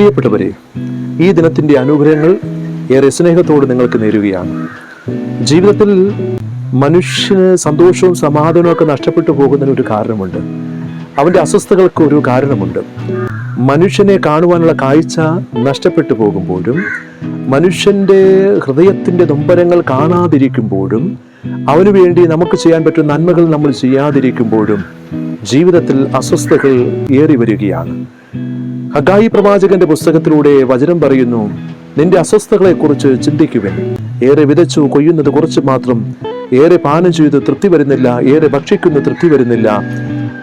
പ്രിയപ്പെട്ടവരെ ഈ ദിനത്തിന്റെ അനുഗ്രഹങ്ങൾ ഏറെ സ്നേഹത്തോട് നിങ്ങൾക്ക് നേരുകയാണ്. ജീവിതത്തിൽ മനുഷ്യന് സന്തോഷവും സമാധാനവും ഒക്കെ നഷ്ടപ്പെട്ടു പോകുന്നതിന് ഒരു കാരണമുണ്ട്. അവന്റെ അസ്വസ്ഥതകൾക്ക് ഒരു കാരണമുണ്ട്. മനുഷ്യനെ കാണുവാനുള്ള കാഴ്ച നഷ്ടപ്പെട്ടു പോകുമ്പോഴും മനുഷ്യന്റെ ഹൃദയത്തിന്റെ നൊമ്പരങ്ങൾ കാണാതിരിക്കുമ്പോഴും അവന് വേണ്ടി നമുക്ക് ചെയ്യാൻ പറ്റുന്ന നന്മകൾ നമ്മൾ ചെയ്യാതിരിക്കുമ്പോഴും ജീവിതത്തിൽ അസ്വസ്ഥതകൾ ഏറി വരികയാണ്. ഹഗായി പ്രവാചകന്റെ പുസ്തകത്തിലൂടെ വചനം പറയുന്നു നിന്റെ അസ്വസ്ഥതകളെ കുറിച്ച് ചിന്തിക്കുവൻ. ഏറെ വിതച്ചു കൊയ്യുന്നത് കുറച്ച് മാത്രം ഏറെ പാനം ചെയ്ത് തൃപ്തി വരുന്നില്ല ഏറെ ഭക്ഷിക്കുന്നു തൃപ്തി വരുന്നില്ല.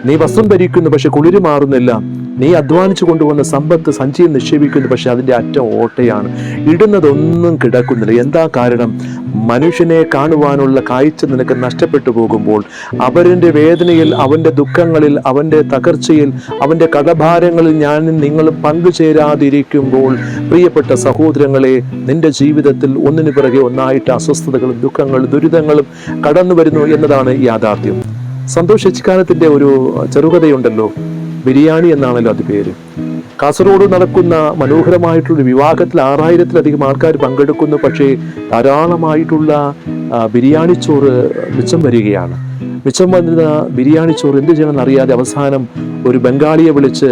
നീ വസ്ത്രം ധരിക്കുന്നു പക്ഷെ കുളിര് മാറുന്നില്ല. നീ അധ്വാനിച്ചു കൊണ്ടുവന്ന സമ്പത്ത് സഞ്ചിയിൽ നിക്ഷേപിക്കുന്നു പക്ഷെ അതിന്റെ അറ്റം ഓട്ടയാണ്. ഇടുന്നതൊന്നും കിടക്കുന്നില്ല. എന്താ കാരണം? മനുഷ്യനെ കാണുവാനുള്ള കാഴ്ച നിനക്ക് നഷ്ടപ്പെട്ടു പോകുമ്പോൾ അവരുടെ വേദനയിൽ അവന്റെ ദുഃഖങ്ങളിൽ അവന്റെ തകർച്ചയിൽ അവന്റെ കടഭാരങ്ങളിൽ ഞാനും നിങ്ങളും പങ്കുചേരാതിരിക്കുമ്പോൾ പ്രിയപ്പെട്ട സഹോദരങ്ങളെ നിന്റെ ജീവിതത്തിൽ ഒന്നിനു പിറകെ ഒന്നായിട്ട് അസ്വസ്ഥതകളും ദുഃഖങ്ങളും ദുരിതങ്ങളും കടന്നു വരുന്നു എന്നതാണ് യാഥാർത്ഥ്യം. സന്തോഷ് എച്ചിക്കാനത്തിന്റെ ഒരു ചെറുകഥയുണ്ടല്ലോ. ബിരിയാണി എന്നാണല്ലോ അത് പേര്. കാസർഗോഡ് നടക്കുന്ന മനോഹരമായിട്ടുള്ള വിവാഹത്തിൽ ആറായിരത്തിലധികം ആൾക്കാർ പങ്കെടുക്കുന്നു. പക്ഷേ ധാരാളമായിട്ടുള്ള ബിരിയാണി ചോറ് മിച്ചം വരികയാണ്. മിച്ചം വന്നിരുന്ന ബിരിയാണി ചോറ് എന്ത് ചെയ്യണമെന്ന് അറിയാതെ അവസാനം ഒരു ബംഗാളിയെ വിളിച്ച്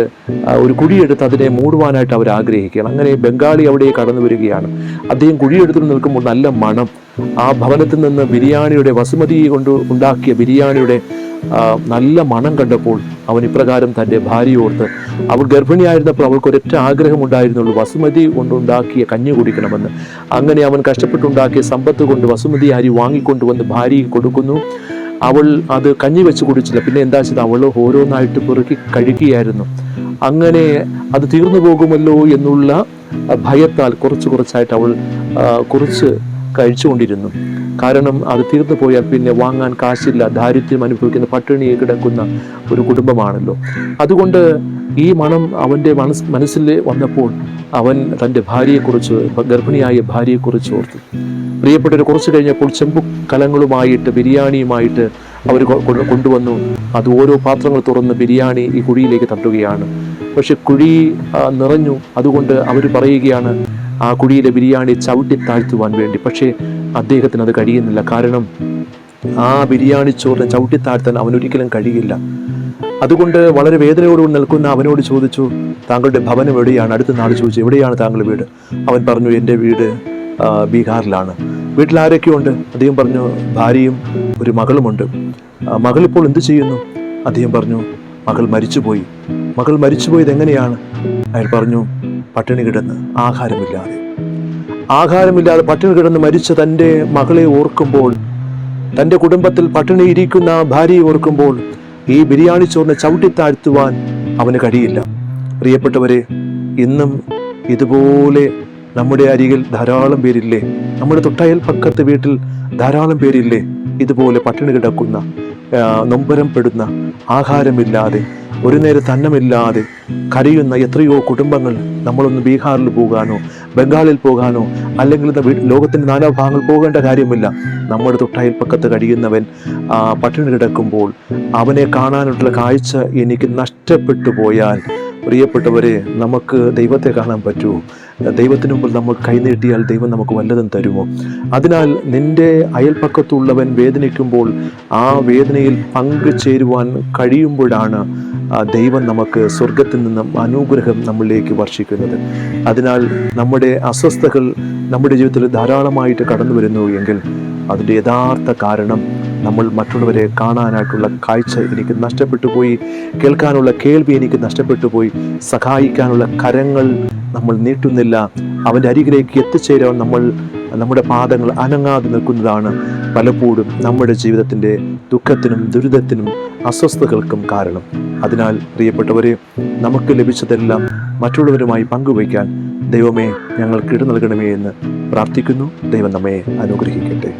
ഒരു കുഴിയെടുത്ത് അതിനെ മൂടുവാനായിട്ട് അവർ ആഗ്രഹിക്കുകയാണ്. അങ്ങനെ ബംഗാളി അവിടെ കടന്നു വരികയാണ്. അദ്ദേഹം കുഴിയെടുത്തു നിൽക്കുമ്പോൾ നല്ല മണം ആ ഭവനത്തിൽ നിന്ന് ബിരിയാണിയുടെ വസുമതി കൊണ്ട് ഉണ്ടാക്കിയ ബിരിയാണിയുടെ നല്ല മണം കണ്ടപ്പോൾ അവൻ ഇപ്രകാരം തന്റെ ഭാര്യയോർത്ത് അവൾ ഗർഭിണിയായിരുന്നപ്പോൾ അവൾക്ക് ഒരൊറ്റ ആഗ്രഹം ഉണ്ടായിരുന്നുള്ളൂ. വസുമതി കൊണ്ടുണ്ടാക്കിയ കഞ്ഞി കുടിക്കണമെന്ന്. അങ്ങനെ അവൻ കഷ്ടപ്പെട്ടുണ്ടാക്കിയ സമ്പത്ത് കൊണ്ട് വസുമതി അരി വാങ്ങിക്കൊണ്ടുവന്ന് ഭാര്യയ്ക്ക് കൊടുക്കുന്നു. അവൾ അത് കഞ്ഞി വെച്ച് കുടിച്ചില്ല. പിന്നെ എന്താ ചെയ്ത് അവൾ ഓരോന്നായിട്ട് പെറുക്കി കഴിക്കുകയായിരുന്നു അങ്ങനെ അത് തീർന്നു പോകുമല്ലോ എന്നുള്ള ഭയത്താൽ കുറച്ച് കുറച്ചായിട്ട് അവൾ കുറച്ച് കഴിച്ചുകൊണ്ടിരുന്നു. കാരണം അത് തീർന്നു പോയാൽ പിന്നെ വാങ്ങാൻ കാശില്ല ദാരിദ്ര്യം അനുഭവിക്കുന്ന പട്ടിണിയെ കിടക്കുന്ന ഒരു കുടുംബമാണല്ലോ. അതുകൊണ്ട് ഈ മണം അവന്റെ മനസ് മനസ്സിൽ വന്നപ്പോൾ അവൻ തന്റെ ഭാര്യയെക്കുറിച്ച് ഗർഭിണിയായ ഭാര്യയെക്കുറിച്ച് ഓർത്തു. പ്രിയപ്പെട്ടവർ കുറച്ച് കഴിഞ്ഞപ്പോൾ ചെമ്പു കലങ്ങളുമായിട്ട് ബിരിയാണിയുമായിട്ട് അവർ കൊണ്ടുവന്നു. അത് ഓരോ പാത്രങ്ങൾ തുറന്ന് ബിരിയാണി ഈ കുഴിയിലേക്ക് തട്ടുകയാണ്. പക്ഷെ കുഴി നിറഞ്ഞു. അതുകൊണ്ട് അവർ പറയുകയാണ് ആ കുഴിയിലെ ബിരിയാണി ചവിട്ടി താഴ്ത്തുവാൻ വേണ്ടി. പക്ഷേ അദ്ദേഹത്തിന് അത് കഴിയുന്നില്ല. കാരണം ആ ബിരിയാണി ചോറിനെ ചവിട്ടി താഴ്ത്താൻ അവനൊരിക്കലും കഴിയില്ല. അതുകൊണ്ട് വളരെ വേദനയോടുകൂടി നിൽക്കുന്ന അവനോട് ചോദിച്ചു താങ്കളുടെ ഭവനം എവിടെയാണ്? അടുത്ത നാൾ ചോദിച്ചു എവിടെയാണ് താങ്കളുടെ വീട്? അവൻ പറഞ്ഞു എന്റെ വീട് ബീഹാറിലാണ്. വീട്ടിൽ ആരൊക്കെയുണ്ട്? അദ്ദേഹം പറഞ്ഞു ഭാര്യയും ഒരു മകളുമുണ്ട്. മകൾ ഇപ്പോൾ എന്ത് ചെയ്യുന്നു? അദ്ദേഹം പറഞ്ഞു മകൾ മരിച്ചുപോയി. മകൾ മരിച്ചുപോയത് എങ്ങനെയാണ്? അയാൾ പറഞ്ഞു പട്ടിണി കിടന്ന് ആഹാരമില്ലാതെ. ആഹാരമില്ലാതെ പട്ടിണി കിടന്ന് മരിച്ച തന്റെ മകളെ ഓർക്കുമ്പോൾ തന്റെ കുടുംബത്തിൽ പട്ടിണി ഇരിക്കുന്ന ഭാര്യയെ ഓർക്കുമ്പോൾ ഈ ബിരിയാണി ചോറിനെ ചവിട്ടിത്താഴ്ത്തുവാൻ അവന് കഴിയില്ല. പ്രിയപ്പെട്ടവരെ ഇന്നും ഇതുപോലെ നമ്മുടെ അരികിൽ ധാരാളം പേരില്ലേ? നമ്മുടെ തൊട്ടയൽ പക്കത്ത് വീട്ടിൽ ധാരാളം പേരില്ലേ? ഇതുപോലെ പട്ടിണി കിടക്കുന്ന ആ, നൊമ്പരം പെടുന്ന ആഹാരമില്ലാതെ ഒരു നേരത്തെ അന്നമില്ലാതെ കരയുന്ന എത്രയോ കുടുംബങ്ങൾ നമ്മളൊന്ന് ബീഹാറിൽ പോകാനോ ബംഗാളിൽ പോകാനോ അല്ലെങ്കിൽ ലോകത്തിന്റെ നാനാ ലോകത്തിന്റെ നാനാഭാഗങ്ങൾ പോകേണ്ട കാര്യമില്ല. നമ്മുടെ തൊട്ടയൽപ്പക്കത്ത് കഴിയുന്നവൻ പട്ടിണി കിടക്കുമ്പോൾ അവനെ കാണാനുള്ള കാഴ്ച എനിക്ക് നഷ്ടപ്പെട്ടു പോയാൽ പ്രിയപ്പെട്ടവരെ നമുക്ക് ദൈവത്തെ കാണാൻ പറ്റുമോ ദൈവത്തിന് മുമ്പിൽ നമ്മൾ കൈനീട്ടിയാൽ ദൈവം നമുക്ക് വല്ലതും തരുമോ? അതിനാൽ നിന്റെ അയൽപ്പക്കത്തുള്ളവൻ വേദനിക്കുമ്പോൾ ആ വേദനയിൽ പങ്കുചേരുവാൻ കഴിയുമ്പോഴാണ് ദൈവം നമുക്ക് സ്വർഗത്തിൽ നിന്നും അനുഗ്രഹം നമ്മളിലേക്ക് വർഷിക്കുന്നത്. അതിനാൽ നമ്മുടെ അസ്വസ്ഥകൾ നമ്മുടെ ജീവിതത്തിൽ ധാരാളമായിട്ട് കടന്നു വരുന്നു എങ്കിൽ അതിന്റെ യഥാർത്ഥ കാരണം നമ്മൾ മറ്റുള്ളവരെ കാണാനായിട്ടുള്ള കാഴ്ച എനിക്ക് നഷ്ടപ്പെട്ടു പോയി കേൾക്കാനുള്ള കേൾവി എനിക്ക് നഷ്ടപ്പെട്ടു പോയി സഹായിക്കാനുള്ള കരങ്ങൾ നമ്മൾ നീട്ടുന്നില്ല. അവന്റെ അരികിലേക്ക് എത്തിച്ചേരാൻ നമ്മൾ നമ്മുടെ പാദങ്ങൾ അനങ്ങാതെ നിൽക്കുന്നതാണ് പലപ്പോഴും നമ്മുടെ ജീവിതത്തിന്റെ ദുഃഖത്തിനും ദുരിതത്തിനും അസ്വസ്ഥതകൾക്കും കാരണം. അതിനാൽ പ്രിയപ്പെട്ടവരെ നമുക്ക് ലഭിച്ചതെല്ലാം മറ്റുള്ളവരുമായി പങ്കുവയ്ക്കാൻ ദൈവമേ ഞങ്ങൾക്ക് ഇട നൽകണമേ എന്ന് പ്രാർത്ഥിക്കുന്നു. ദൈവം നമ്മെ അനുഗ്രഹിക്കട്ടെ.